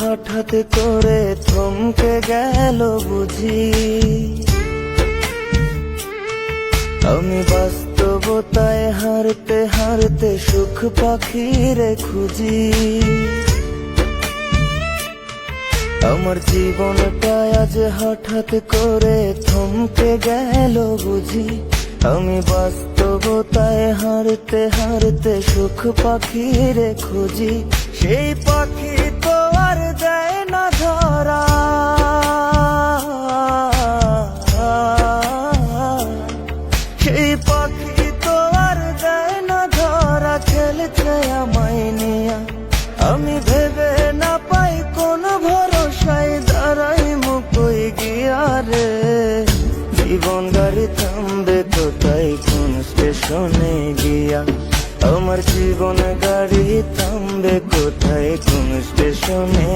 হঠাৎ করে থমকে গেল বুঝি। আমি বাস্তবতায় হারতে হারতে সুখ পাখিরে খুঁজি। আমার জীবনটা আজ হঠাৎ করে থমকে গেল বুঝি। আমি বাস্তবতায় হারতে হারতে সুখ পাখিরে খুঁজি। সেই পাখি আমি ভেবে না পাই কোন ভরসায় দাঁড়াই মুখই গিয়া রে জীবন গাড়ি থামবে তো তাই কোন স্টেশনে গিয়া। আমার জীবন গাড়ি থামবে কোথায় কোন স্টেশনে